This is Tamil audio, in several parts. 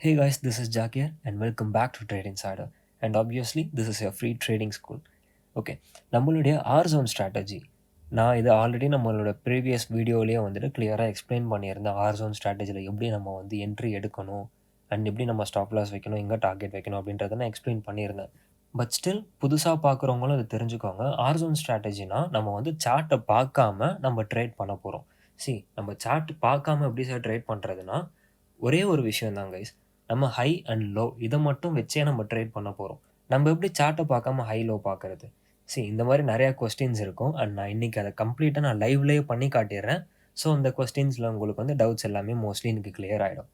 Hey guys, this is Jack and and welcome back to Trade Insider. And obviously, this is your free trading school. Okay நம்மளுடைய ஆர் ஜோன் ஸ்ட்ராட்டஜி நான் இது ஆல்ரெடி நம்மளோட ப்ரீவியஸ் வீடியோலேயே வந்துட்டு கிளியராக எக்ஸ்பிளைன் பண்ணியிருந்தேன் ஆர் ஜோன் ஸ்ட்ராட்டஜியில் எப்படி நம்ம வந்து என்ட்ரி எடுக்கணும் அண்ட் எப்படி நம்ம ஸ்டாப் லாஸ் வைக்கணும் எங்கே டார்கெட் வைக்கணும் அப்படின்றத நான் எக்ஸ்பிளைன் பண்ணியிருந்தேன். பட் ஸ்டில் புதுசாக பார்க்குறவங்களும் அதை தெரிஞ்சுக்கோங்க. ஆர் ஜோன் ஸ்ட்ராட்டஜினா நம்ம வந்து சார்ட்டை பார்க்காம நம்ம ட்ரேட் பண்ண போகிறோம் சி நம்ம சார்ட் பார்க்காம எப்படி சார் ட்ரேட் பண்ணுறதுனா ஒரே ஒரு விஷயம் தான் கைஸ் நம்ம ஹை அண்ட் லோ இதை மட்டும் வச்சே நம்ம ட்ரேட் பண்ண போகிறோம் நம்ம எப்படி சார்ட்டை பார்க்காம ஹை லோ பார்க்குறது? சரி இந்த மாதிரி நிறையா கொஸ்டின்ஸ் இருக்கும். அண்ட் நான் இன்றைக்கி அதை கம்ப்ளீட்டாக நான் லைவ்லேயே பண்ணி காட்டிடுறேன். ஸோ இந்த கொஸ்டின்ஸில் உங்களுக்கு வந்து டவுட்ஸ் எல்லாமே மோஸ்ட்லி எனக்கு கிளியர் ஆகிடும்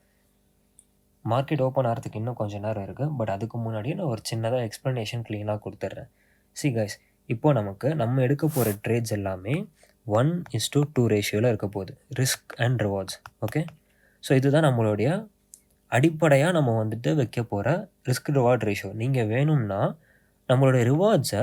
மார்க்கெட் ஓப்பன் ஆகிறதுக்கு இன்னும் கொஞ்சம் நேரம் இருக்குது பட் அதுக்கு முன்னாடியே நான் ஒரு சின்னதாக எக்ஸ்ப்ளனேஷன் க்ளீனாக கொடுத்துட்றேன். சி கைஸ் இப்போ நமக்கு நம்ம எடுக்க போகிற ட்ரேட்ஸ் எல்லாமே ஒன் இஸ் டூ ரேஷியோவில் இருக்க போகுது. Risk and rewards okay so இதுதான் நம்மளுடைய அடிப்படையாக நம்ம வந்துட்டு வைக்க போகிற ரிஸ்க் ரிவார்ட் ரேஷியோ நீங்கள் வேணும்னா நம்மளுடைய ரிவார்ட்ஸை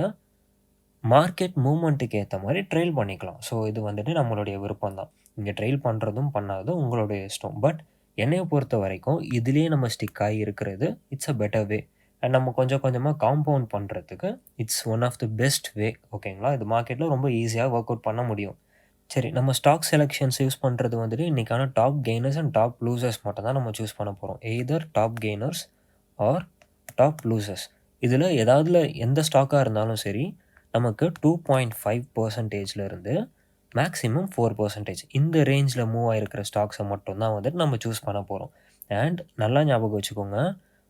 மார்க்கெட் மூமெண்ட்டுக்கு ஏற்ற மாதிரி ட்ரெயில் பண்ணிக்கலாம். ஸோ இது வந்துட்டு நம்மளுடைய விருப்பம் தான். இங்கே ட்ரெயில் பண்ணுறதும் பண்ணாததும் உங்களுடைய இஷ்டம். பட் என்னையை பொறுத்த வரைக்கும் இதுலேயே நம்ம ஸ்டிக் ஆகி இருக்கிறது it's a better way and நம்ம கொஞ்சம் கொஞ்சமாக காம்பவுண்ட் பண்ணுறதுக்கு it's one of the best way ஓகேங்களா இது மார்க்கெட்டில் ரொம்ப ஈஸியாக ஒர்க் அவுட் பண்ண முடியும். சரி நம்ம ஸ்டாக் செலெக்ஷன்ஸ் யூஸ் பண்ணுறது வந்துட்டு இன்றைக்கான top gainers and top losers மட்டும் தான் நம்ம சூஸ் பண்ண போகிறோம் either top gainers or top losers இதில் ஏதாவதுல எந்த ஸ்டாக்காக இருந்தாலும் சரி நமக்கு டூ பாயிண்ட் ஃபைவ் பர்சன்டேஜ்லேருந்து மேக்ஸிமம் ஃபோர் பர்சன்டேஜ் இந்த ரேஞ்சில் மூவ் ஆகிருக்கிற ஸ்டாக்ஸை மட்டும்தான் வந்துட்டு நம்ம சூஸ் பண்ண போகிறோம் அண்ட் நல்லா ஞாபகம் வச்சுக்கோங்க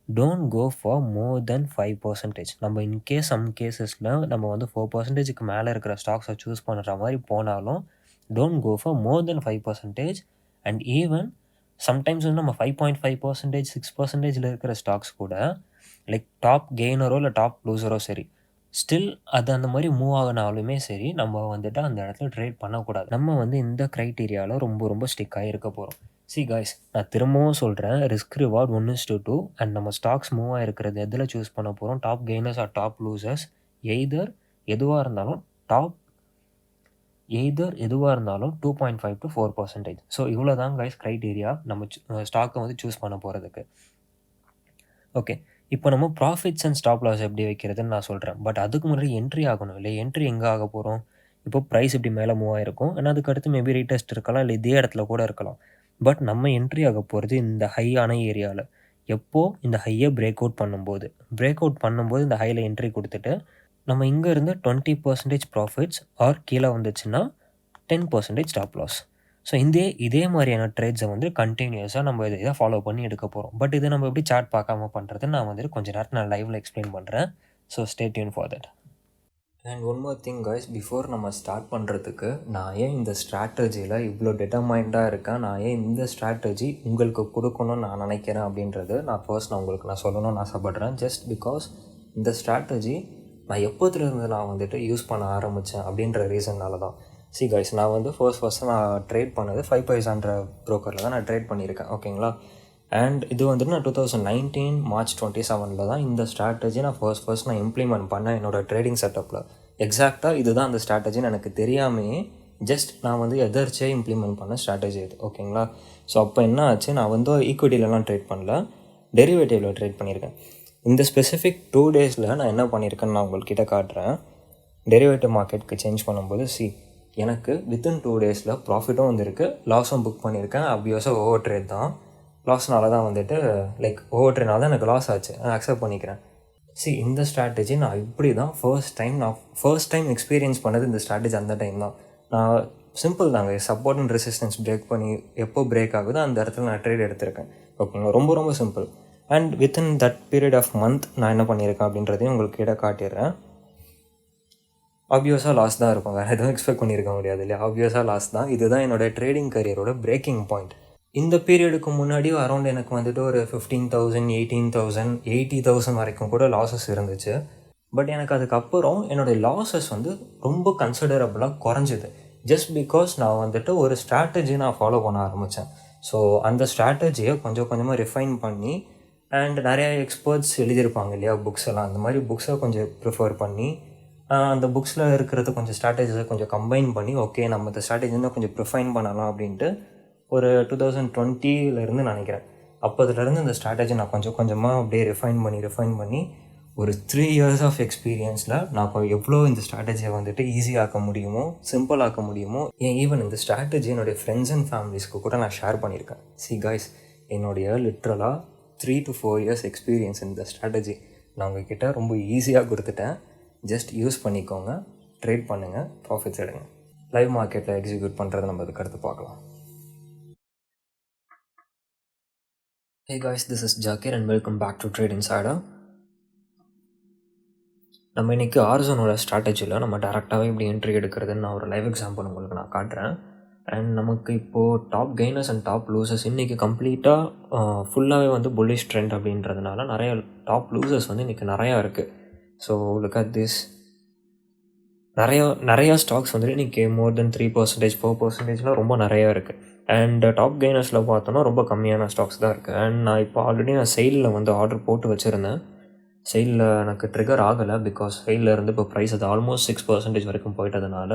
don't go for more then five percentage நம்ம இன்கேஸ் சம் கேசஸில் நம்ம வந்து ஃபோர் பர்சன்டேஜுக்கு மேலே இருக்கிற ஸ்டாக்ஸை சூஸ் பண்ணுற மாதிரி போனாலும் don't go for more then five percentage and even sometimes வந்து நம்ம five point five percentage six பர்சன்டேஜில் இருக்கிற ஸ்டாக்ஸ் கூட லைக் டாப் கெய்னரோ இல்லை டாப் லூசரோ சரி ஸ்டில் அது அந்த மாதிரி மூவ் ஆகினாலுமே சரி நம்ம வந்துட்டு அந்த இடத்துல ட்ரேட் பண்ணக்கூடாது. நம்ம வந்து இந்த க்ரைட்டீரியாவில் ரொம்ப ரொம்ப ஸ்டிக்காக இருக்க போகிறோம் சி காய்ஸ் நான் திரும்பவும் சொல்கிறேன் risk reward one is to two and நம்ம ஸ்டாக்ஸ் மூவ் ஆகிருக்கிறது எதில் சூஸ் பண்ண போகிறோம் top gainers or top losers either எதுவாக இருந்தாலும் டாப் எய்தர் எதுவாக இருந்தாலும் two point five to four percentage so இவ்வளோ தான் கைஸ் க்ரைட்டீரியா நம்ம ஸ்டாக்கை வந்து சூஸ் பண்ண போகிறதுக்கு ஓகே இப்போ நம்ம ப்ராஃபிட்ஸ் அண்ட் ஸ்டாப் லாஸ் எப்படி வைக்கிறதுன்னு நான் சொல்கிறேன் பட் அதுக்கு முன்னாடி என்ட்ரி ஆகணும் இல்லை என்ட்ரி எங்கே ஆக போகிறோம் இப்போ ப்ரைஸ் இப்படி மேலே மூவ் ஆகிருக்கும் ஆனால் அதுக்கு அடுத்து மேபி ரீடெஸ்ட் இருக்கலாம். இல்லை இதே இடத்துல கூட இருக்கலாம். பட் நம்ம என்ட்ரி ஆக போகிறது இந்த ஹையான ஏரியாவில் எப்போது இந்த ஹையை பிரேக் அவுட் பண்ணும்போது. பிரேக் அவுட் பண்ணும்போது இந்த ஹையில் என்ட்ரி கொடுத்துட்டு நம்ம இங்கே இருந்து டுவெண்ட்டி பர்சன்டேஜ் ப்ராஃபிட்ஸ் ஆர் கீழே வந்துச்சுன்னா ten percentage stop loss so இதே இதே மாதிரியான ட்ரேட்ஸை வந்து கண்டினியூஸாக நம்ம இதை இதை ஃபாலோ பண்ணி எடுக்க போகிறோம் பட் இதை நம்ம எப்படி சார்ட் பார்க்காம பண்ணுறது நான் வந்துட்டு கொஞ்சம் நேரத்தில் நான் லைவில் எக்ஸ்பிளைன் பண்ணுறேன் so stay tune for that and one more thing guys before நம்ம ஸ்டார்ட் பண்ணுறதுக்கு நான் ஏன் இந்த ஸ்ட்ராட்டஜியில் இவ்வளோ டிட்டர்மைண்டாக இருக்கேன்? நான் ஏன் இந்த ஸ்ட்ராட்டஜி உங்களுக்கு கொடுக்கணும்னு நான் நினைக்கிறேன் அப்படின்றது நான் ஃபர்ஸ்ட் நான் உங்களுக்கு நான் சொல்லணும்னு ஆசைப்பட்றேன். ஜஸ்ட் பிகாஸ் இந்த ஸ்ட்ராட்டஜி நான் எப்போதுலேருந்து நான் வந்துட்டு யூஸ் பண்ண ஆரம்பித்தேன் அப்படின்ற ரீசன்னால தான். சி கைஸ் நான் வந்து ஃபர்ஸ்ட் ஃபர்ஸ்ட் நான் ட்ரேட் பண்ணது ஃபைவ் பைசான்ற ப்ரோக்கரில் தான் நான் ட்ரேட் பண்ணியிருக்கேன் ஓகேங்களா அண்ட் இது வந்துட்டு நான் two thousand nineteen March twenty செவனில் தான் இந்த ஸ்ட்ராட்டஜி நான் ஃபர்ஸ்ட் ஃபர்ஸ்ட் நான் இம்ப்ளிமெண்ட் பண்ணேன் என்னோடய ட்ரேடிங் செட்டப்பில் எக்ஸாக்டாக இதுதான் அந்த ஸ்ட்ராட்டஜின்னு எனக்கு தெரியாமையே ஜஸ்ட் நான் வந்து எதர்ச்சியாக இம்ப்ளிமெண்ட் பண்ண ஸ்ட்ராட்டஜி இது ஓகேங்களா ஸோ அப்போ என்ன ஆச்சு? நான் வந்து ஈக்விட்டிலலாம் ட்ரேட் பண்ணல. டெரிவேட்டிவில் ட்ரேட் பண்ணியிருக்கேன். இந்த ஸ்பெசிஃபிக் டூ டேஸில் நான் என்ன பண்ணியிருக்கேன்னு நான் உங்கள்கிட்ட காட்டுறேன். டெரிவேட்டிவ் மார்க்கெட்டுக்கு சேஞ்ச் பண்ணும்போது சி எனக்கு வித்தின் டூ டேஸில் ப்ராஃபிட்டும் வந்திருக்கு லாஸும் புக் பண்ணியிருக்கேன் அப்வியஸாக ஓவர் ட்ரேட் தான் லாஸ்னால தான் வந்துட்டு லைக் ஓவர் ட்ரேனால் தான் எனக்கு லாஸ் ஆச்சு. நான் அக்செப்ட் பண்ணிக்கிறேன். சி இந்த ஸ்ட்ராட்டஜி நான் இப்படி தான் ஃபர்ஸ்ட் டைம் நான் ஃபர்ஸ்ட் டைம் எக்ஸ்பீரியன்ஸ் பண்ணது இந்த ஸ்ட்ராட்டஜி அந்த டைம் தான். நான் சிம்பிள் தாங்க. சப்போர்ட் அண்ட் ரெசிஸ்டன்ஸ் பிரேக் பண்ணி எப்போ பிரேக் ஆகுதோ அந்த இடத்துல நான் ட்ரேட் எடுத்திருக்கேன். ஓகேங்களா ரொம்ப ரொம்ப simple and within that period of month நான் என்ன பண்ணியிருக்கேன் அப்படின்றதையும் உங்களுக்கு கிட்ட காட்டிடுறேன். ஆப்வியஸாக லாஸ் தான் இருக்கும். வேறு எதுவும் எக்ஸ்பெக்ட் பண்ணியிருக்க முடியாது இல்லையா? ஆப்வியஸாக லாஸ் தான். இதுதான் என்னோடய ட்ரேடிங் கரியரோட பிரேக்கிங் பாயிண்ட் இந்த பீரியடுக்கு முன்னாடி அரௌண்ட் எனக்கு வந்துட்டு ஒரு fifteen thousand eighteen thousand eighty thousand வரைக்கும் கூட லாஸஸ் இருந்துச்சு. பட் எனக்கு அதுக்கப்புறம் என்னோடய லாஸஸ் வந்து ரொம்ப கன்சிடரபுளாக குறைஞ்சிது. ஜஸ்ட் பிகாஸ் நான் வந்துட்டு ஒரு ஸ்ட்ராட்டஜி நான் ஃபாலோ பண்ண ஆரம்பித்தேன் ஸோ அந்த ஸ்ட்ராட்டஜியை கொஞ்சம் கொஞ்சமாக ரிஃபைன் பண்ணி அண்ட் நிறையா எக்ஸ்பர்ட்ஸ் எழுதியிருப்பாங்க இல்லையா புக்ஸ் எல்லாம். அந்த மாதிரி புக்ஸை கொஞ்சம் ப்ரிஃபர் பண்ணி அந்த புக்ஸில் இருக்கிறத கொஞ்சம் ஸ்ட்ராட்டஜிஸை கொஞ்சம் கம்பைன் பண்ணி ஓகே நம்ம இந்த ஸ்ட்ராட்டஜி இன்னும் கொஞ்சம் ப்ரிஃபைன் பண்ணலாம் அப்படின்ட்டு ஒரு டூ தௌசண்ட் டுவெண்ட்டிலேருந்து நினைக்கிறேன். அப்போதுலேருந்து இந்த ஸ்ட்ராட்டஜி நான் கொஞ்சம் கொஞ்சமாக அப்படியே ரிஃபைன் பண்ணி ரிஃபைன் பண்ணி ஒரு த்ரீ இயர்ஸ் ஆஃப் எக்ஸ்பீரியன்ஸில் நான் எவ்வளோ இந்த ஸ்ட்ராட்டஜியை வந்துட்டு ஈஸியாக்க முடியுமோ சிம்பிள் ஆக்க முடியுமோ ஏன் ஈவன் இந்த ஸ்ட்ராட்டஜி என்னுடைய ஃப்ரெண்ட்ஸ் அண்ட் ஃபேமிலிஸ்க்கு கூட நான் ஷேர் பண்ணியிருக்கேன். சி காய்ஸ் என்னுடைய லிட்ரலாக three to four years experience இந்த ஸ்ட்ராட்டஜி நான் உங்ககிட்ட ரொம்ப ஈஸியாக கொடுத்துட்டேன். ஜஸ்ட் யூஸ் பண்ணிக்கோங்க. ட்ரேட் பண்ணுங்கள் ப்ராஃபிட்ஸ் எடுங்க. லைவ் மார்க்கெட்டில் எக்ஸிக்யூட் பண்ணுறதை நம்ம அதுக்கு அடுத்து பார்க்கலாம். Hey guys this is Jakir and welcome back to Trade Insider. நம்ம இன்றைக்கி ஆர்சனோட ஸ்ட்ராட்டஜியில் நம்ம டேரெக்டாகவே இப்படி என்ட்ரி எடுக்கிறதுன்னு நான் ஒரு லைவ் எக்ஸாம்பிள் உங்களுக்கு நான் காட்டுறேன். அண்ட் நமக்கு இப்போது top gainers and top losers இன்றைக்கி கம்ப்ளீட்டாக ஃபுல்லாகவே வந்து புல்லிஷ் ட்ரெண்ட் அப்படின்றதுனால நிறைய டாப் லூசர்ஸ் வந்து இன்றைக்கி நிறையா இருக்குது ஸோ லுக் அட் திஸ் நிறையா நிறையா ஸ்டாக்ஸ் வந்துட்டு இன்றைக்கி more then three percentage four பர்சன்டேஜ்லாம் ரொம்ப நிறையா இருக்குது அண்ட் டாப் கெய்னர்ஸில் பார்த்தோன்னா ரொம்ப கம்மியான ஸ்டாக்ஸ் தான் இருக்குது அண்ட் நான் இப்போ ஆல்ரெடி நான் செயிலில் வந்து ஆர்டர் போட்டு வச்சுருந்தேன். செயிலில் எனக்கு ட்ரிகர் ஆகலை பிகாஸ் செயிலில் இருந்து இப்போ ப்ரைஸ் அது ஆல்மோஸ்ட் சிக்ஸ் பர்சன்டேஜ் வரைக்கும் போயிட்டதுனால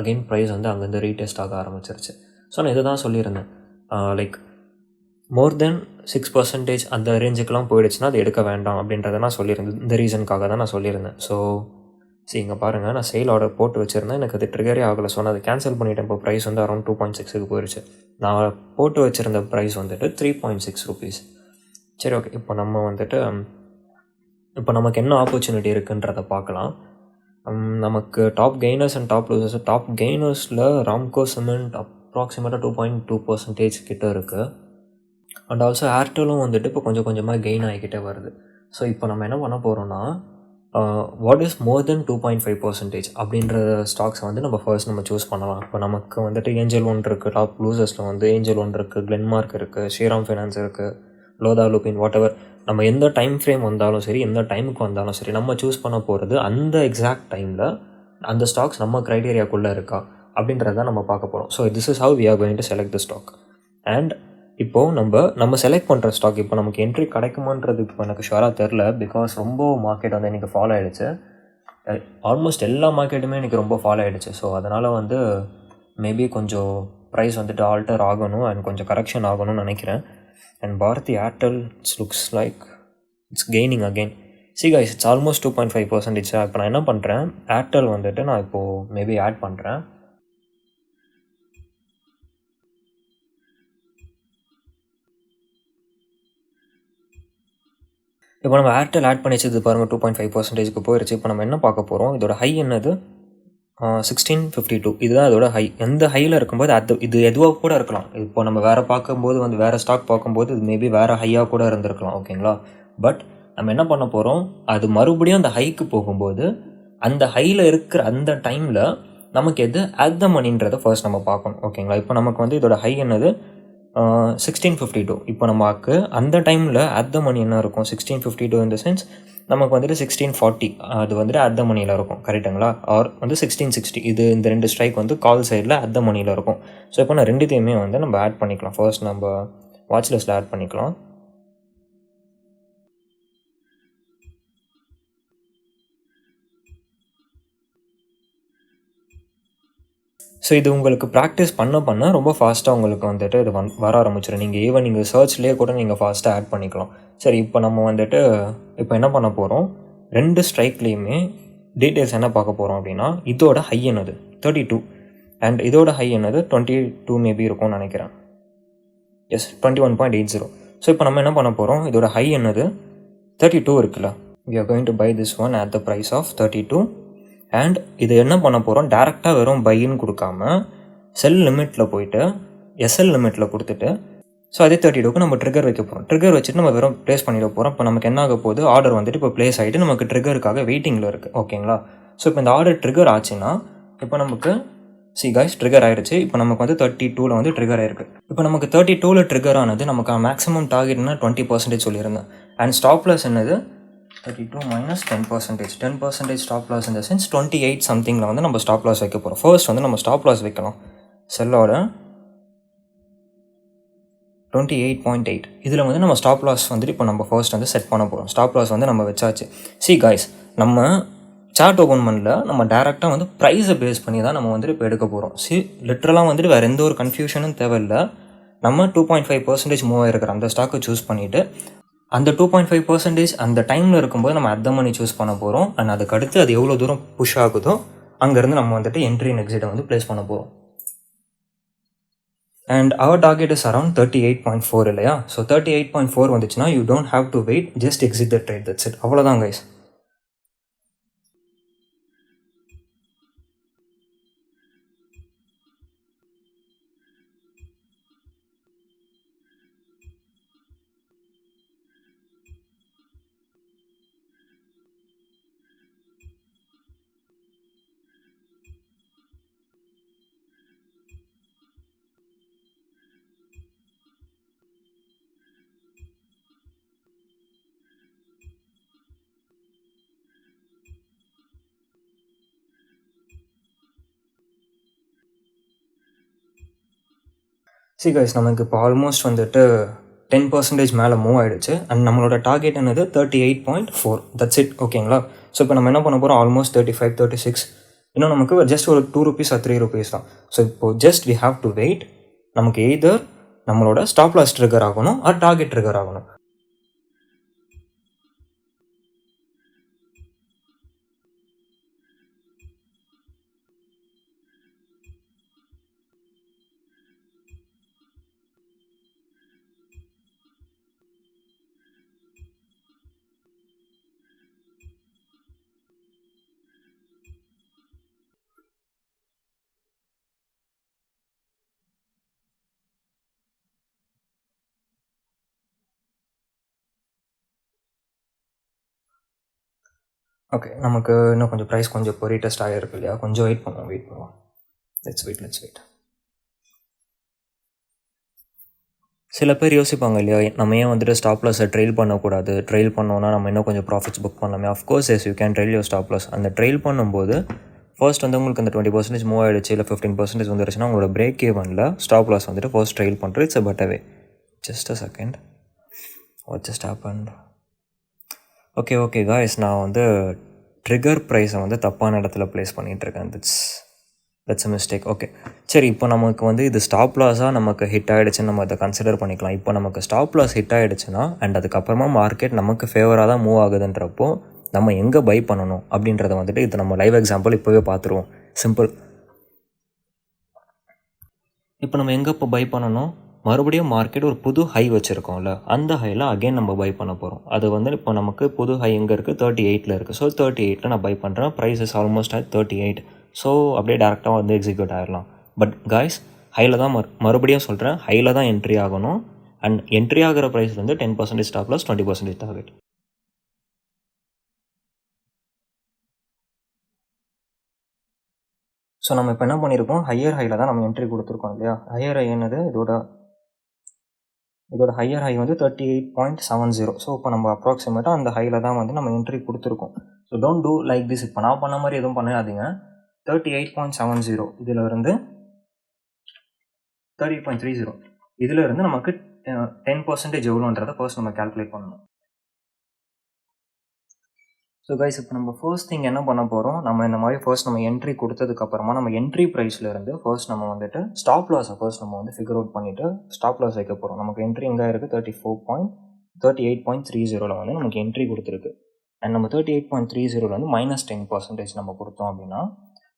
அகெயின் ப்ரைஸ் வந்து அங்கேருந்து ரீடெஸ்ட் ஆக ஆரம்பிச்சிருச்சு. ஸோ நான் இதை தான் சொல்லியிருந்தேன் like more then six percentage அந்த ரேஞ்சுக்கெலாம் போயிடுச்சுன்னா அது எடுக்க வேண்டாம் அப்படின்றத நான் சொல்லியிருந்தேன். இந்த ரீசனுக்காக தான் நான் சொல்லியிருந்தேன். ஸோ சரி இங்கே பாருங்கள் நான் சேல் ஆர்டர் போட்டு வச்சுருந்தேன். எனக்கு அது ட்ரிகரே ஆகலை. ஸோ நான் அதை கேன்சல் பண்ணிவிட்டேன் இப்போ ப்ரைஸ் வந்து அரௌண்ட் டூ பாயிண்ட் சிக்ஸுக்கு போயிடுச்சு நான் போட்டு வச்சுருந்த ப்ரைஸ் வந்துட்டு த்ரீ பாயிண்ட் சிக்ஸ் ருபீஸ் சரி ஓகே இப்போ நம்ம வந்துட்டு இப்போ நமக்கு என்ன ஆப்பர்ச்சுனிட்டி இருக்குன்றதை பார்க்கலாம். நமக்கு top gainers and top losers top கெய்னர்ஸில் Ramco cement அப்ராக்சிமேட்டாக டூ பாயிண்ட் டூ பர்சன்டேஜ் கிட்ட இருக்குது அண்ட் ஆல்சோ ஏர்டெலும் வந்துட்டு இப்போ கொஞ்சம் கொஞ்சமாக கெயின் ஆகிக்கிட்டே வருது. ஸோ இப்போ நம்ம என்ன பண்ண போகிறோம்னா what is more then two point five percentage அப்படின்ற ஸ்டாக்ஸை வந்து நம்ம ஃபர்ஸ்ட் நம்ம சூஸ் பண்ணலாம். இப்போ நமக்கு வந்துட்டு ஏஞ்சல் ஒன் இருக்குது டாப் லூசர்ஸில் வந்து ஏஞ்சல் ஒன் இருக்குது கிளென்மார்க் இருக்குது ஸ்ரீராம் ஃபைனான்ஸ் இருக்குது லோதா லூபின் வாட் எவர் நம்ம எந்த டைம் ஃப்ரேம் வந்தாலும் சரி எந்த டைமுக்கு வந்தாலும் சரி நம்ம சூஸ் பண்ண போகிறது அந்த எக்ஸாக்ட் டைமில் அந்த ஸ்டாக்ஸ் நம்ம க்ரைட்டீரியாக்குள்ளே இருக்கா அப்படின்றத நம்ம பார்க்க போகிறோம் so this is how we are going to select the stock and இப்போது நம்ம நம்ம செலக்ட் பண்ணுற ஸ்டாக் இப்போ நமக்கு என்ட்ரி கிடைக்குமான்றது இப்போ எனக்கு ஷுவராக தெரில பிகாஸ் ரொம்ப மார்க்கெட் வந்து எனக்கு ஃபாலோ ஆகிடுச்சு ஆல்மோஸ்ட் எல்லா மார்க்கெட்டுமே எனக்கு ரொம்ப ஃபாலோ ஆகிடுச்சு ஸோ அதனால் வந்து மேபி கொஞ்சம் ப்ரைஸ் வந்துட்டு ஆல்டர் ஆகணும் அண்ட் கொஞ்சம் கரெக்ஷன் ஆகணும்னு நினைக்கிறேன். And Bharti Airtel it's looks like it's gaining again see guys it's almost two point five percentage இப்போ நான் என்ன பண்ணுறேன் ஏர்டெல் வந்துட்டு நான் இப்போது மேபி ஆட் பண்ணுறேன் இப்போ நம்ம ஏர்டெல் ஆட் பண்ணி வச்சது பாருங்கள் டூ பாயிண்ட் ஃபைவ் பர்சன்டேஜ்க்கு போயிடுச்சு இப்போ நம்ம என்ன பார்க்க போகிறோம் இதோட ஹை என்னது? சிக்ஸ்டீன் ஃபிஃப்டி டூ இதுதான் அதோட ஹை எந்த ஹையில் இருக்கும்போது அது இது எதுவாக கூட இருக்கலாம். இப்போ நம்ம வேறு பார்க்கும்போது வந்து வேறு ஸ்டாக் பார்க்கும்போது இது மேபி வேறு ஹையாக கூட இருந்திருக்கலாம் ஓகேங்களா பட் நம்ம என்ன பண்ண போகிறோம் அது மறுபடியும் அந்த ஹைக்கு போகும்போது அந்த ஹையில் இருக்கிற அந்த டைமில் நமக்கு எது? அட் த மணின்றதை ஃபர்ஸ்ட் நம்ம பார்க்கணும் ஓகேங்களா இப்போ நமக்கு வந்து இதோட ஹை என்னது? சிக்ஸ்டீன் ஃபிஃப்டி டூ இப்போ நமக்கு அந்த டைமில் அட் த மணி என்ன இருக்கும்? சிக்ஸ்டீன் ஃபிஃப்டி டூ இந்த சென்ஸ் நமக்கு வந்துட்டு சிக்ஸ்டீன் ஃபார்ட்டி அது வந்துட்டு அர்த்த மணியில் இருக்கும் கரெக்டுங்களா ஆர் வந்து சிக்ஸ்டீன் சிக்ஸ்டி இது இந்த ரெண்டு ஸ்ட்ரைக் வந்து கால் சைடில் அர்த்த மணியில் இருக்கும். ஸோ இப்போ நான் ரெண்டுத்தையுமே வந்து நம்ம ஆட் பண்ணிக்கலாம். ஃபர்ஸ்ட் நம்ம வாட்ச் லிஸ்ட்டில் ஆட் பண்ணிக்கலாம். ஸோ இது உங்களுக்கு ப்ராக்டிஸ் பண்ண பண்ண ரொம்ப ஃபாஸ்ட்டாக உங்களுக்கு வந்துட்டு இது வந் வர ஆரம்பிச்சிடும் நீங்கள் ஈவன் நீங்கள் சர்ச்லேயே கூட நீங்கள் ஃபாஸ்ட்டாக ஆட் பண்ணிக்கலாம். சரி இப்போ நம்ம வந்துட்டு இப்போ என்ன பண்ண போகிறோம் ரெண்டு ஸ்ட்ரைக்லேயுமே டீட்டெயில்ஸ் என்ன பார்க்க போகிறோம் அப்படின்னா இதோட ஹை என்னது? தேர்ட்டி டூ அண்ட் இதோட ஹை என்னது? டுவெண்ட்டி டூ மேபி இருக்கும்னு நினைக்கிறேன். Yes twenty one point eight zero so இப்போ நம்ம என்ன பண்ண போகிறோம் இதோட ஹை என்னது? தேர்ட்டி டூ இருக்குல்ல. We are going to buy this one at the price of thirty two and இது என்ன பண்ண போகிறோம் டேரெக்டாக வெறும் பைன்னு கொடுக்காம செல் லிமிட்டில் போயிட்டு எஸ்எல் லிமிட்டில் கொடுத்துட்டு ஸோ அதே தேர்ட்டி டூக்கு நம்ம ட்ரிகர் வைக்க போகிறோம் ட்ரிகர் வச்சுட்டு நம்ம வெறும் ப்ளேஸ் பண்ணிட போகிறோம் இப்போ நமக்கு என்ன ஆக போகுது? ஆர்டர் வந்துட்டு இப்போ ப்ளேஸ் ஆகிட்டு நமக்கு ட்ரிகருக்காக வெயிட்டிங்கில் இருக்குது ஓகேங்களா ஸோ இப்போ இந்த ஆர்டர் ட்ரிகர் ஆச்சுன்னா இப்போ நமக்கு சி கைஸ் ட்ரிகர் ஆயிடுச்சு இப்போ நமக்கு வந்து தேர்ட்டி டூவில் வந்து ட்ரிகர் ஆயிருக்கு. இப்போ நமக்கு தேர்ட்டி டூவில் ட்ரிகர் ஆனது நமக்கு மேக்ஸிமம் டார்கெட்னா டுவெண்ட்டி பர்சன்டேஜ் சொல்லியிருந்தேன். அண்ட் ஸ்டாப் லாஸ் என்னது? Thirty two minus ten percentage ten percentage stop loss இந்த சென்ஸ் டுவெண்ட்டி எயிட் சம்திங்கில் வந்து நம்ம ஸ்டாப் லாஸ் வைக்க போகிறோம் ஃபர்ஸ்ட் வந்து நம்ம ஸ்டாப் லாஸ் வைக்கலாம். செல்லோட டுவெண்ட்டி எயிட் பாயிண்ட் எயிட் இதில் வந்து நம்ம ஸ்டாப் லாஸ் வந்துட்டு இப்போ நம்ம ஃபர்ஸ்ட் வந்து செட் பண்ண போகிறோம் ஸ்டாப் லாஸ் வந்து நம்ம வச்சாச்சு. சி காய்ஸ் நம்ம சார்ட் ஓப்பன் பண்ணல. நம்ம டேரெக்டாக வந்து ப்ரைஸை பேஸ் பண்ணி தான் நம்ம வந்துட்டு இப்போ எடுக்க போகிறோம் சி லிட்ரலாக வந்துட்டு வேறு எந்த ஒரு கன்ஃபியூஷனும் தேவையில்லை. நம்ம two point five percentage move ஆகிருக்கிற அந்த ஸ்டாக்கை சூஸ் பண்ணிவிட்டு அந்த டூ பாயிண்ட் ஃபைவ் பர்சன்டேஜ் அந்த டைமில் இருக்கும்போது நம்ம அர்த்தம் பண்ணி சூஸ் பண்ண போகிறோம் அண்ட் அதுக்கு அடுத்து அது எவ்வளோ தூரம் புஷ் ஆகுதோ அங்கேருந்து நம்ம வந்துட்டு என்ட்ரி அண்ட் எக்ஸிட்டை வந்து ப்ளேஸ் பண்ண போகிறோம் and our target is around thirty eight point four இல்லையா? So thirty eight point four வந்துச்சுன்னா you don't have to wait just exit the trade that's it அவ்வளோதான் கைஸ் சி கைஸ் நமக்கு இப்போ ஆல்மோஸ்ட் வந்துட்டு டென் பர்சன்டேஜ் மேலே மூவ் ஆகிடுச்சு அண்ட் நம்மளோட டார்கெட் என்னது? Thirty eight point four that's it ஓகேங்களா ஸோ இப்போ நம்ம என்ன பண்ண போகிறோம் almost thirty five thirty six இன்னும் நமக்கு ஜஸ்ட் ஒரு டூ ருபீஸ் த்ரீ ருபீஸ் தான். ஸோ இப்போ just we have to wait நமக்கு எய்தர் நம்மளோட ஸ்டாப் லாஸ் ட்ரிகர் ஆகணும் ஆர் டார்கெட் ட்ரிகர் ஆகணும். ஓகே நமக்கு இன்னும் கொஞ்சம் ப்ரைஸ் கொஞ்சம் இப்போ ரீடெஸ்ட் ஆகிருக்கு இல்லையா? கொஞ்சம் வெயிட் பண்ணுவோம் வெயிட் பண்ணுவோம். லெட்ஸ் வெயிட் லெட்ஸ் வெயிட் சில பேர் யோசிப்பாங்க இல்லையா? நம்ம ஏன் வந்துட்டு ஸ்டாப் லாஸை ட்ரெயில் பண்ணக்கூடாது? ட்ரெயில் பண்ணோன்னா நம்ம இன்னும் கொஞ்சம் ப்ராஃபிட்ஸ் புக் பண்ணலாமே. Of course yes you can trail your stop loss அந்த ட்ரெயில் பண்ணும்போது ஃபர்ஸ்ட் வந்து உங்களுக்கு அந்த டுவெண்ட்டி பர்சன்டேஜ் மூவ் ஆயிடுச்சு இல்லை ஃபிஃப்டீன் பர்சன்டேஜ் வந்துருச்சுன்னா உங்களோட பிரேக் ஈவனில் ஸ்டாப் லாஸ் வந்துட்டு ஃபர்ஸ்ட் ட்ரெயில் பண்ணுறது it's a better way just a second what just happen okay okay guys நான் வந்து ட்ரிகர் ப்ரைஸை வந்து தப்பான இடத்துல ப்ளேஸ் பண்ணிகிட்ருக்கேன் that's that's a mistake okay சரி இப்போ நமக்கு வந்து இது ஸ்டாப் லாஸாக நமக்கு ஹிட் ஆகிடுச்சுன்னு நம்ம அதை கன்சிடர் பண்ணிக்கலாம். இப்போ நமக்கு ஸ்டாப் லாஸ் ஹிட் ஆகிடுச்சுன்னா அண்ட் அதுக்கப்புறமா மார்க்கெட் நமக்கு ஃபேவராக தான் மூவ் ஆகுதுன்றப்போ நம்ம எங்கே பை பண்ணணும் அப்படின்றத வந்துட்டு இது நம்ம லைவ் எக்ஸாம்பிள் இப்போவே பார்த்துருவோம். சிம்பிள் இப்போ நம்ம எங்கே இப்போ பை பண்ணணும்? மறுபடியும் மார்க்கெட் ஒரு புது ஹை வச்சுருக்கோம்ல அந்த ஹையில் அகைன் நம்ம பை பண்ண போகிறோம் அது வந்து இப்போ நமக்கு புது ஹை எங்கே இருக்குது தேர்ட்டி எயிட்டில் இருக்குது ஸோ தேர்ட்டி எயிட்டில் நான் பை பண்ணுறேன் price is almost at thirty eight so அப்படியே டேரெக்டாக வந்து எக்ஸிக்யூட் ஆகிடலாம் பட் காய்ஸ் ஹையில் தான் மறு மறுபடியும் சொல்கிறேன் ஹையில் தான் என்ட்ரி ஆகணும். அண்ட் என்ட்ரி ஆகிற ப்ரைஸ் வந்து ten percentage stop plus twenty percentage target so நம்ம இப்போ என்ன பண்ணியிருக்கோம் ஹையர் ஹையில் தான் நம்ம என்ட்ரி கொடுத்துருக்கோம் இல்லையா? ஹையர் ஹை என்னது? இதோட இதோட ஹையர் ஹை வந்து thirty eight point seven zero so இப்போ நம்ம அப்ராக்சிமேட்டாக அந்த ஹையில் தான் வந்து நம்ம என்ட்ரி கொடுத்துருக்கோம். So don't do like this இப்போ நான் பண்ண மாதிரி எதுவும் பண்ணாதீங்க. Thirty eight point seven zero இதில் இருந்து thirty eight point three zero இதில் இருந்து நமக்கு டென் பர்சன்டேஜ் எவ்வளோன்றதை ஃபர்ஸ்ட் நம்ம கேல்குலேட் பண்ணணும். ஸோ கைஸ் இப்போ நம்ம ஃபர்ஸ்ட் திங் என்ன பண்ண போகிறோம் நம்ம இந்த மாதிரி ஃபர்ஸ்ட் நம்ம என்ட்ரி கொடுத்ததுக்கப்புறமா நம்ம என்ட்ரி ப்ரைஸ்லேருந்து ஃபர்ஸ்ட் நம்ம வந்துட்டு ஸ்டாப் லாஸை ஃபர்ஸ்ட் நம்ம வந்து ஃபிகர் அவுட் பண்ணிவிட்டு ஸ்டாப் லாஸ் வைக்க போகிறோம் நமக்கு என்ட்ரி எங்கே இருக்குது thirty four point thirty eight point three ஜீரோவில் வந்து நமக்கு என்ட்ரி கொடுத்துருக்கு. அண்ட் நம்ம தேர்ட்டி எயிட் பாயிண்ட் த்ரீ ஜீரோவில் வந்து மைனஸ் டென் பர்சன்டேஜ் நம்ம கொடுத்தோம் அப்படின்னா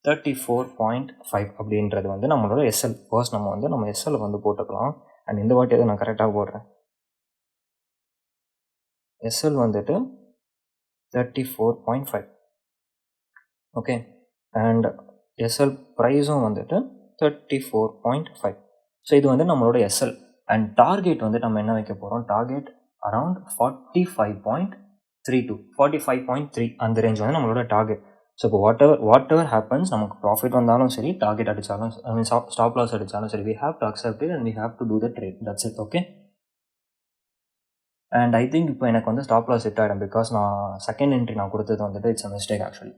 தேர்ட்டி ஃபோர் பாயிண்ட் ஃபைவ் அப்படின்றது வந்து நம்மளோட எஸ்எல் ஃபர்ஸ்ட் நம்ம வந்து நம்ம எஸ்எல் வந்து போட்டுக்கலாம். அண்ட் இந்த வாட்டி அதை நான் கரெக்டாக போடுறேன். எஸ்எல் வந்துட்டு thirty four point five okay and SL ப்ரைஸும் வந்துட்டு thirty four point five so இது வந்து நம்மளோட எஸ்எல் அண்ட் டார்கெட் வந்து நம்ம என்ன வைக்க போகிறோம் target around forty five point three two forty five point three அந்த ரேஞ்ச் வந்து நம்மளோட டார்கெட் ஸோ இப்போ whatever whatever happens நமக்கு ப்ராஃபிட் வந்தாலும் சரி டார்கெட் அடித்தாலும் ஐ மீன் ஸ்டாப் லாஸ் அடித்தாலும் சரி we have to accept and we have to do the trade that's it okay and I think இப்போ எனக்கு வந்து ஸ்டாப் லாஸ் செட் ஆகிடும் பிகாஸ் நான் செகண்ட் என்ட்ரி நான் கொடுத்தது வந்துட்டு இட்ஸ் அ மிஸ்டேக் ஆக்சுவலி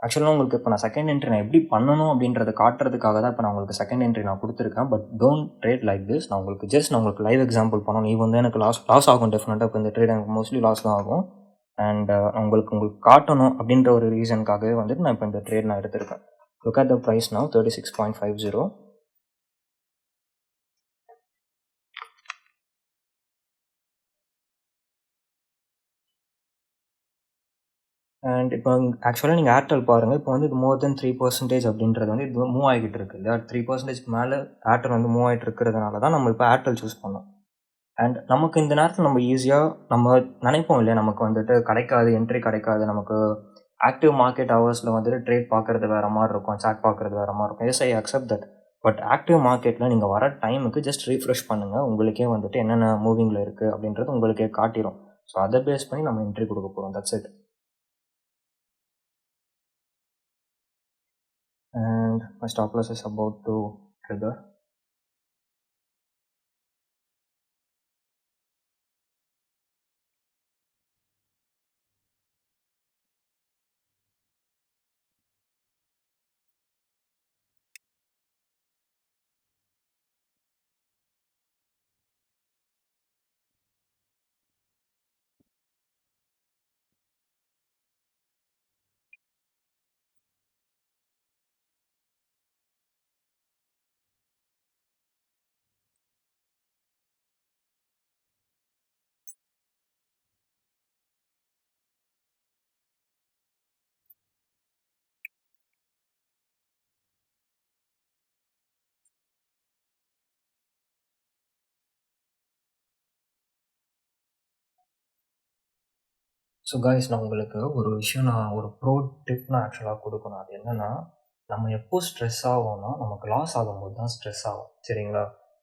ஆக்சுவலாக உங்களுக்கு இப்போ நான் செகண்ட் என்ட்ரி நான் எப்படி பண்ணணும் அப்படின்றத காட்டுறதுக்காக தான் இப்போ நான் உங்களுக்கு செகண்ட் என்ட்ரி நான் கொடுத்துருக்கேன். But don't trade like this நான் உங்களுக்கு ஜஸ்ட் நான் உங்களுக்கு லைவ் எக்ஸாம்பிள் பண்ணணும். இது வந்து எனக்கு லாஸ் லாஸ் ஆகும் டெஃபினட்டாக இப்போ இந்த ட்ரேட் எனக்கு மோஸ்ட்லி லாஸ் தான் ஆகும். அண்ட் uh, உங்களுக்கு உங்களுக்கு காட்டணும் அப்படின்ற ஒரு ரீசனுக்காகவே வந்துட்டு நான் இப்போ இந்த ட்ரேட் நான் எடுத்திருக்கேன். Look at the price now 36.50. And இப்போ ஆக்சுவலாக நீங்கள் ஏர்டெல் பாருங்கள் இப்போ வந்து இது மோர் தென் த்ரீ பர்சன்டேஜ் அப்படின்றது வந்து இது மூவ் ஆகிட்டு இருக்கு. இல்லையா த்ரீ பர்சன்டேஜ்க்கு மேலே ஏர்டெல் வந்து மூவ் ஆகிட்டு இருக்கிறதுனால தான் நம்ம இப்போ ஏர்டெல் சூஸ் பண்ணோம். அண்ட் நமக்கு இந்த நேரத்தில் நம்ம ஈஸியாக நம்ம நினைப்போம் இல்லையா? நமக்கு வந்துட்டு கிடைக்காது என்ட்ரி கிடைக்காது. நமக்கு ஆக்டிவ் மார்க்கெட் ஹவர்ஸில் வந்துட்டு ட்ரேட் பார்க்குறது வேறு மாதிரி இருக்கும் சாட் பார்க்குறது வேறு மாதிரி இருக்கும். Yes I accept that but active மார்க்கெட்டில் நீங்கள் வர டைமுக்கு ஜஸ்ட் ரீஃப்ரெஷ் பண்ணுங்கள் உங்களுக்கே வந்துட்டு என்னென்ன மூவிங்கில் இருக்குது அப்படின்றது உங்களுக்கே காட்டிடும் ஸோ அதை பேஸ் பண்ணி நம்ம என்ட்ரி கொடுக்க போகிறோம் that's it and my stop loss is about to trigger so guys நான் உங்களுக்கு ஒரு விஷயம் நான் ஒரு ப்ரோ டிப் நான் ஆக்சுவலாக கொடுக்கணும். அது என்னென்னா நம்ம எப்போ ஸ்ட்ரெஸ் ஆகும்னா நமக்கு லாஸ் ஆகும்போது தான் ஸ்ட்ரெஸ் ஆகும். சரிங்களா?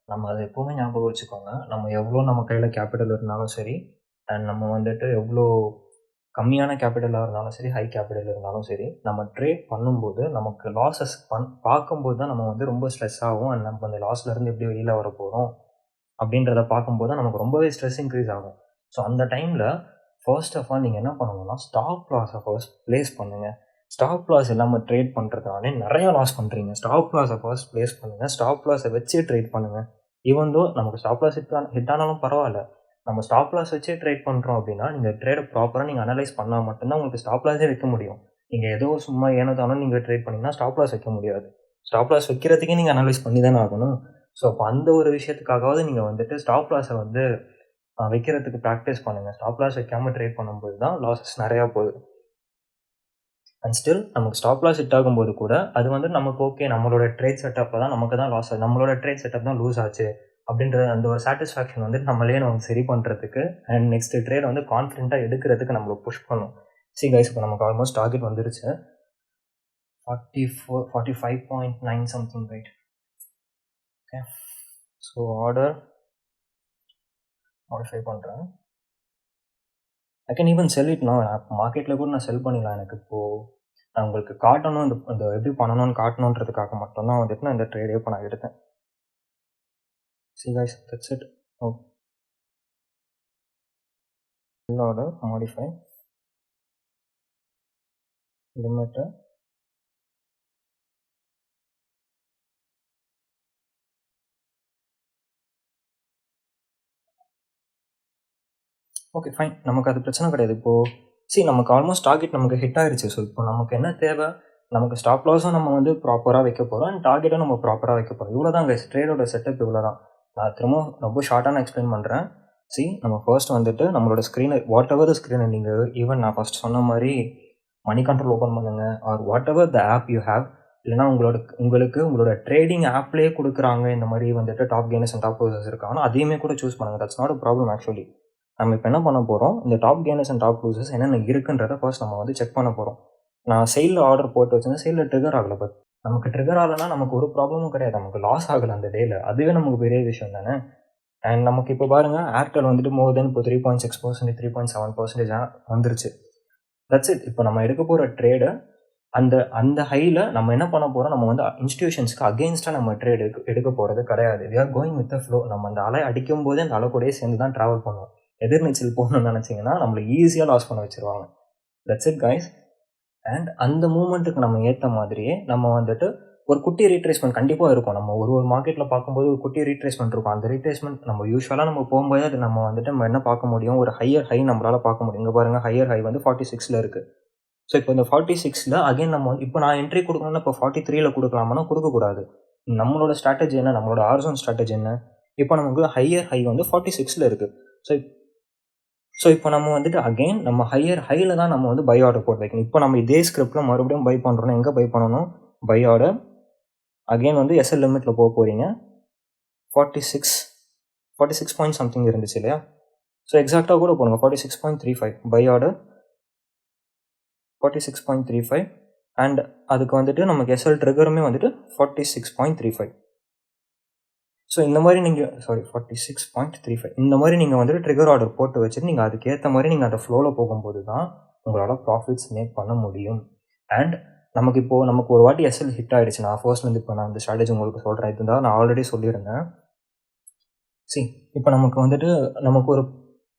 நம்ம அதை எப்போவுமே ஞாபகம் வச்சுக்கோங்க. நம்ம எவ்வளோ நம்ம கையில் கேபிட்டல் இருந்தாலும் சரி அண்ட் நம்ம வந்துட்டு எவ்வளோ கம்மியான கேபிட்டலாக இருந்தாலும் சரி ஹை கேபிட்டல் இருந்தாலும் சரி நம்ம ட்ரேட் பண்ணும்போது நமக்கு லாஸஸ் பண் பார்க்கும்போது தான் நம்ம வந்து ரொம்ப ஸ்ட்ரெஸ் ஆகும். அண்ட் நம்ம அந்த லாஸ்லேருந்து எப்படி வெளியில் வர போகிறோம் அப்படின்றத பார்க்கும்போது தான் நமக்கு ரொம்பவே ஸ்ட்ரெஸ் இன்க்ரீஸ் ஆகும். ஸோ அந்த டைமில் ஃபர்ஸ்ட் ஆஃப் ஆல் நீங்கள் என்ன பண்ணணும்னா ஸ்டாப் லாஸை ஃபர்ஸ்ட் ப்ளேஸ் பண்ணுங்கள் ஸ்டாப் லாஸ் இல்லாமல் ட்ரேட் பண்ணுறதுனாலே நிறையா லாஸ் பண்ணுறீங்க ஸ்டாப் லாஸை ஃபர்ஸ்ட் ப்ளேஸ் பண்ணுங்கள் ஸ்டாப் லாஸை வச்சே ட்ரேட் பண்ணுங்கள் ஈவன் தோ நமக்கு ஸ்டாப் லாஸ் ஹிட் ஹிட் ஆனாலும் பரவாயில்ல. நம்ம ஸ்டாப் லாஸ் வச்சே ட்ரேட் பண்ணுறோம் அப்படின்னா நீங்கள் ட்ரேடை ப்ராப்பராக நீங்கள் அனலைஸ் பண்ணால் மட்டும்தான் உங்களுக்கு ஸ்டாப் லாஸே வைக்க முடியும். நீங்கள் ஏதோ சும்மா ஏனதானோ நீங்கள் ட்ரேட் பண்ணிங்கன்னா ஸ்டாப் லாஸ் வைக்க முடியாது. ஸ்டாப் லாஸ் வைக்கிறதுக்கே நீங்கள் அனலைஸ் பண்ணி தானே ஆகணும். ஸோ அப்போ அந்த ஒரு விஷயத்துக்காகவாவது நீங்கள் வந்துட்டு ஸ்டாப் லாஸை வந்து வைக்கிறதுக்கு ப்ராக்டிஸ் பண்ணுங்கள் ஸ்டாப் லாஸ் வைக்காமல் ட்ரேட் பண்ணும்போது தான் லாஸஸ் நிறையா போகுது. அண்ட் ஸ்டில் நமக்கு ஸ்டாப் லாஸ் ஹிட் ஆகும்போது கூட அது வந்து நமக்கு ஓகே நம்மளோட ட்ரேட் செட்டப் தான் நமக்கு தான் லாஸ் ஆகுது நம்மளோட ட்ரேட் செட்டப் தான் லூஸ் ஆச்சு. அப்படின்ற அந்த ஒரு சாட்டிஸ்ஃபேக்ஷன் வந்து நம்மளே நம்ம சரி பண்ணுறதுக்கு அண்ட் நெக்ஸ்ட் ட்ரேட் வந்து கான்ஃபிடென்ட்டாக எடுக்கிறதுக்கு நம்மளை புஷ் பண்ணும். சி கைஸ் இப்போ நமக்கு ஆல்மோஸ்ட் டார்கெட் வந்துருச்சு. Forty four forty five point nine something right okay so order modify பண்ணுறேன் I can even sell it நான் மார்க்கெட்டில் கூட நான் செல் பண்ணிடலாம் எனக்கு இப்போது நான் உங்களுக்கு காட்டணும் இந்த இந்த எப்படி பண்ணணும்னு காட்டணுன்றதுக்காக மட்டும்தான் வந்துட்டு நான் இந்த ட்ரேடே இப்போ நான் எடுத்தேன். See guys that's it oh order modify லிமிட்டை ஓகே ஃபைன் நமக்கு அது பிரச்சனை கிடையாது. இப்போது சரி நமக்கு ஆல்மோஸ்ட் டார்கெட் நமக்கு ஹிட் ஆகிடுச்சு ஸோ இப்போ நமக்கு என்ன தேவை? நமக்கு ஸ்டாப் லாஸும் நம்ம வந்து ப்ராப்பராக வைக்க போகிறோம் அண்ட் டார்கெட்டும் நம்ம ப்ராப்பராக வைக்க போகிறோம் இவ்வளோ தான் ட்ரேடோட செட்டப் இவ்வளோ தான் நான் திரும்ப ரொம்ப ஷார்ட்டாக நான் எக்ஸ்பிளைன் பண்ணுறேன் சி நம்ம ஃபர்ஸ்ட் வந்துட்டு நம்மளோட ஸ்க்ரீனை வாட் எவர் த ஸ்க்ரீனை நீங்கள் ஈவன் நான் ஃபஸ்ட் சொன்ன மாதிரி மணி கண்ட்ரோல் ஓப்பன் பண்ணுங்கள் or whatever the app you have இல்லைனா உங்களோட உங்களுக்கு உங்களோட ட்ரேடிங் ஆப்லேயே கொடுக்குறாங்க. இந்த மாதிரி வந்துட்டு top gainers and top closers இருக்காங்கன்னா அதையுமே கூட சூஸ் பண்ணுங்கள் that's not a problem actually நம்ம இப்போ என்ன பண்ண போகிறோம் இந்த top gainers and top losers என்னென்ன இருக்குன்றதை ஃபர்ஸ்ட் நம்ம வந்து செக் பண்ண போகிறோம் நான் சேலில் ஆர்டர் போட்டு வச்சிருந்தேன். சேலில் ட்ரிகர் ஆகலை பட் நமக்கு ட்ரிகர் ஆகலைன்னா நமக்கு ஒரு ப்ராப்ளமும் கிடையாது. நமக்கு லாஸ் ஆகலை அந்த டேயில் அதுவே நமக்கு பெரிய விஷயம் தானே? அண்ட் நமக்கு இப்போ பாருங்கள் ஏர்டெல் வந்துட்டு மோர் தென் இப்போ three point six percentage three point seven பர்சன்டேஜாக வந்துருச்சு. தட்ஸ் இட் இப்போ நம்ம எடுக்க போகிற ட்ரேடு அந்த அந்த ஹையில் நம்ம என்ன பண்ண போகிறோம் நம்ம வந்து இன்ஸ்டியூஷன்ஸ்க்கு அகேன்ஸ்டாக நம்ம ட்ரேட் எடுக்க எடுக்க போகிறது கிடையாது. We are going with flow நம்ம அந்த அலை அடிக்கும் போதே அந்த அலை கூடயே சேர்ந்து தான் ட்ராவல் பண்ணுவோம். எதிர்நீச்சல் போகணும்னு நினச்சிங்கன்னா நம்மளை ஈஸியாக லாஸ் பண்ண வச்சுருவாங்க. தட்ஸ் இட் கைஸ் அண்ட் அந்த மூமெண்ட்டுக்கு நம்ம ஏற்ற மாதிரியே நம்ம வந்துட்டு ஒரு குட்டி ரீட்ரேஸ்மெண்ட் கண்டிப்பாக இருக்கும். நம்ம ஒரு ஒரு மார்க்கெட்டில் பார்க்கும்போது ஒரு குட்டி ரீட்ரேஸ்மெண்ட் இருக்கும். அந்த ரீட்ரேஸ்மெண்ட் நம்ம யூஸ்வலாக நம்ம போகும்போது அது நம்ம வந்துட்டு நம்ம என்ன பார்க்க முடியும்? ஒரு ஹையர் ஹை நம்மளால் பார்க்க முடியும். இங்கே பாருங்கள் ஹையர் ஹை வந்து ஃபார்ட்டி சிக்ஸில் இருக்குது ஸோ இப்போ இந்த ஃபார்ட்டி சிக்ஸில் அகைன் நம்ம இப்போ நான் என்ட்ரி கொடுக்கணும்னா இப்போ ஃபார்ட்டி த்ரீல கொடுக்கலாமான்னா கொடுக்கக்கூடாது. நம்மளோட ஸ்ட்ராட்டஜி என்ன? நம்மளோட ஆர்சன் ஸ்ட்ராட்டஜி என்ன? இப்போ நமக்கு ஹையர் ஹை வந்து ஃபார்ட்டி சிக்ஸில் இருக்குது ஸோ ஸோ இப்போ நம்ம வந்துட்டு அகைன் நம்ம ஹையர் ஹையில் தான் நம்ம வந்து பை ஆர்டர் போட்டு வைக்கணும். இப்போ நம்ம இதே ஸ்கிரிப்டில் மறுபடியும் பை பண்ணுறோன்னா எங்கே பை பண்ணணும்? பை ஆர்டர் அகைன் வந்து எஸ்எல் லிமிட்டில் போக போகிறீங்க forty six forty six point something இருந்துச்சு இல்லையா? ஸோ எக்ஸாக்டாக கூட போடுங்க. Forty six point three five buy order forty six point three five and அதுக்கு வந்துட்டு நமக்கு எஸ்எல் ட்ரிகருமே வந்துட்டு forty six point three five so இந்த மாதிரி நீங்கள் sorry forty six point three five இந்த மாதிரி நீங்கள் வந்துட்டு ட்ரிகர் ஆர்டர் போட்டு வச்சுட்டு நீங்கள் அதுக்கேற்ற மாதிரி நீங்கள் அந்த ஃப்ளோவில் போகும்போது தான் உங்களால் ப்ராஃபிட்ஸ் மேக் பண்ண முடியும். அண்ட் நமக்கு இப்போது நமக்கு ஒரு வாட்டி எஸ்எல் ஹிட் ஆகிடுச்சு நான் ஃபர்ஸ்ட் வந்து இப்போ நான் இந்த ஸ்ட்ராட்டஜி உங்களுக்கு சொல்கிறேன் இதுதான் நான் ஆல்ரெடி சொல்லியிருந்தேன். சி இப்போ நமக்கு வந்துட்டு நமக்கு ஒரு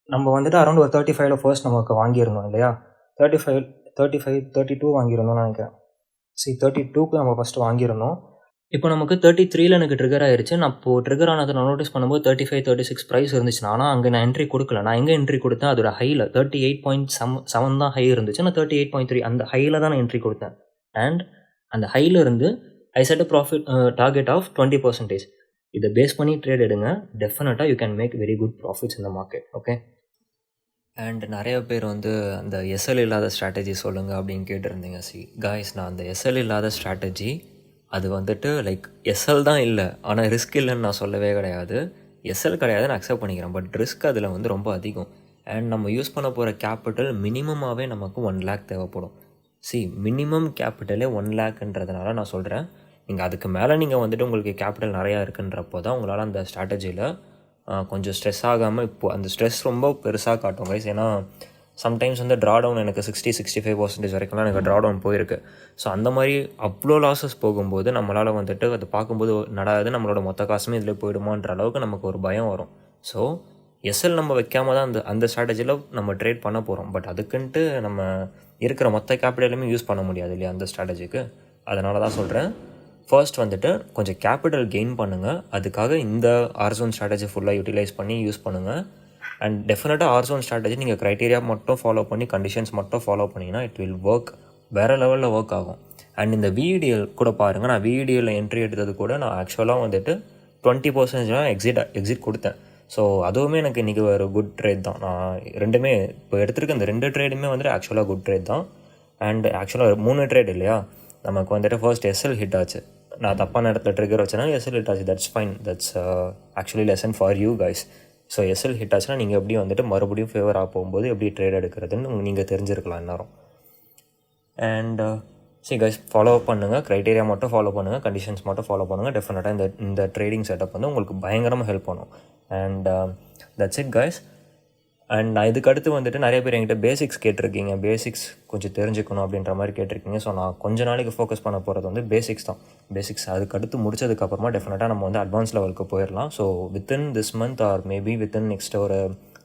நம்ம வந்துட்டு அரௌண்ட் ஒரு தேர்ட்டி ஃபைவ்ல ஃபர்ஸ்ட் நமக்கு வாங்கியிருந்தோம் இல்லையா? Thirty five thirty five thirty two வாங்கியிருந்தோம்னு நினைக்கிறேன். சி தேர்ட்டி டூக்கு நம்ம ஃபஸ்ட்டு வாங்கியிருந்தோம். இப்போ நமக்கு தேர்ட்டி த்ரீல எனக்கு ட்ரிகர் ஆயிடுச்சு நான் இப்போ ட்ரிகர் ஆனதை நான் நோட்டீஸ் பண்ணும்போது thirty five thirty six price இருந்துச்சுன்னா ஆனால் அங்கே நான் என்ட்ரி கொடுக்கல. நான் எங்கே என்ட்ரி கொடுத்தேன்? அதோட ஹையில் thirty eight point seven seven தான் ஹை இருந்துச்சு. நான் தேர்ட்டி எயிட் பாயிண்ட் த்ரீ அந்த ஹையில் தான் நான் என்ட்ரி கொடுத்தேன். அண்ட் அந்த ஹையில் இருந்து I set profit target of twenty percentage இதை பேஸ் பண்ணி ட்ரேட் எடுங்க. டெஃபினட்டாக you can make very good profits இந்த மார்க்கெட் ஓகே அண்ட் நிறைய பேர் வந்து அந்த எஸ்எல் இல்லாத ஸ்ட்ராட்டஜி சொல்லுங்கள் அப்படின்னு கேட்டிருந்தீங்க. சி காய்ஸ் நான் அந்த எஸ்எல் இல்லாத ஸ்ட்ராட்டஜி அது வந்துட்டு லைக் எஸ்எல் தான் இல்லை. ஆனால் ரிஸ்க் இல்லைன்னு நான் சொல்லவே கிடையாது. எஸ்எல் கிடையாது நான் அக்செப்ட் பண்ணிக்கிறேன். பட் ரிஸ்க் அதில் வந்து ரொம்ப அதிகம். அண்ட் நம்ம யூஸ் பண்ண போகிற கேபிட்டல் மினிமமாகவே நமக்கு ஒன் லேக் தேவைப்படும். சி மினிமம் கேபிட்டலே ஒன் லேக்ன்றதுனால நான் சொல்கிறேன் நீங்கள் அதுக்கு மேலே நீங்கள் வந்துட்டு உங்களுக்கு கேபிட்டல் நிறையா இருக்குன்றப்போ தான் உங்களால் அந்த ஸ்ட்ராட்டஜியில் கொஞ்சம் ஸ்ட்ரெஸ் ஆகாமல் இப்போ அந்த ஸ்ட்ரெஸ் ரொம்ப பெருசாக காட்டும் கைஸ் ஏன்னா சம்டைம்ஸ் வந்து ட்ரா டவுன் எனக்கு சிக்ஸ்டி சிக்ஸ்டி ஃபைவ் பர்சன்டேஜ் வரைக்கும்லாம் எனக்கு ட்ரா டவுன் போயிருக்கு. ஸோ அந்த மாதிரி அவ்வளோ லாஸஸ் போகும்போது நம்மளால் வந்துட்டு அதை பார்க்கும்போது நடாது நம்மளோட மொத்த காசுமே இதில் போயிடுமான்ற அளவுக்கு நமக்கு ஒரு பயம் வரும். ஸோ எஸ்எல் நம்ம வைக்காம தான் அந்த அந்த ஸ்ட்ராட்டஜியில் நம்ம ட்ரேட் பண்ண போகிறோம் பட் அதுக்குன்ட்டு நம்ம இருக்கிற மொத்த கேபிட்டலுமே யூஸ் பண்ண முடியாது இல்லையா அந்த ஸ்ட்ராட்டஜிக்கு அதனால தான் சொல்கிறேன் ஃபர்ஸ்ட் வந்துட்டு கொஞ்சம் கேபிட்டல் கெயின் பண்ணுங்கள் அதுக்காக இந்த ஆர்சோன் ஸ்ட்ராட்டஜி ஃபுல்லாக யூட்டிலைஸ் பண்ணி யூஸ் பண்ணுங்கள் அண்ட் டெஃபினட்டாக ஆர்சோன் ஸ்ட்ராட்டஜி நீங்கள் க்ரைட்டீரியா மட்டும் ஃபாலோ பண்ணி கண்டிஷன்ஸ் மட்டும் ஃபாலோ பண்ணிங்கன்னா இட் வில் ஒர்க் வேறு லெவலில் ஒர்க் ஆகும். அண்ட் இந்த விஇடிஎல் கூட பாருங்கள் நான் விடிஎல்ல என்ட்ரி எடுத்தது கூட நான் ஆக்சுவலாக வந்துட்டு டுவெண்ட்டி பர்சன்டேஜ் தான் எக்ஸிட் எக்ஸிட் கொடுத்தேன். ஸோ அதுவுமே எனக்கு இன்றைக்கி ஒரு குட் ட்ரேட் தான். நான் ரெண்டுமே இப்போ எடுத்திருக்க இந்த ரெண்டு ட்ரேடுமே வந்துட்டு ஆக்சுவலாக குட் ட்ரேட் தான். அண்ட் ஆக்சுவலாக மூணு ட்ரேட் இல்லையா? நமக்கு வந்துட்டு ஃபர்ஸ்ட் எஸ்எல் ஹிட் ஆச்சு. நான் தப்பான இடத்துல ட்ரிகர் வச்சேன்னா எஸ்எல் ஹிட் ஆச்சு. That's fine that's actually lesson for you guys so SL hit ஆச்சுன்னா நீங்கள் எப்படி வந்துட்டு மறுபடியும் ஃபேவராக போகும்போது எப்படி ட்ரேட் எடுக்கிறதுன்னு நீங்கள் தெரிஞ்சிருக்கலாம் எல்லாரும். அண்ட் சரி கைஸ் ஃபாலோ பண்ணுங்கள் க்ரைட்டீரியா மட்டும் ஃபாலோ பண்ணுங்கள் கண்டிஷன்ஸ் மட்டும் ஃபாலோ பண்ணுங்கள் டெஃபினட்டாக இந்த இந்த ட்ரேடிங் செட்டப் வந்து உங்களுக்கு பயங்கரமாக ஹெல்ப் பண்ணும். And that's it guys and நான் இதுக்கு அடுத்து வந்துட்டு நிறைய பேர் என்கிட்ட பேசிக்ஸ் கேட்டிருக்கீங்க. பேசிக்ஸ் கொஞ்சம் தெரிஞ்சுக்கணும் அப்படின்ற மாதிரி கேட்டிருக்கீங்க. ஸோ நான் கொஞ்ச நாளைக்கு ஃபோக்கஸ் பண்ண போகிறது வந்து பேசிக்ஸ் தான். பேசிக்ஸ் அதுக்கு அடுத்து முடிச்சதுக்கப்புறமா டெஃபினட்டாக நம்ம வந்து அட்வான்ஸ் லெவலுக்கு போயிடலாம் so within this month or maybe within next ஒரு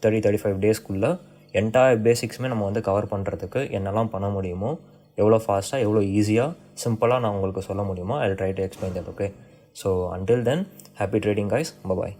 தேர்ட்டி தேர்ட்டி ஃபைவ் டேஸ்க்குள்ளே என்டையர் பேசிக்ஸுமே நம்ம வந்து கவர் பண்ணுறதுக்கு என்னெல்லாம் பண்ண முடியுமோ எவ்வளோ ஃபாஸ்ட்டாக எவ்வளோ ஈஸியாக சிம்பிளாக நான் உங்களுக்கு சொல்ல முடியுமோ I try to explain that okay so until then happy trading guys bye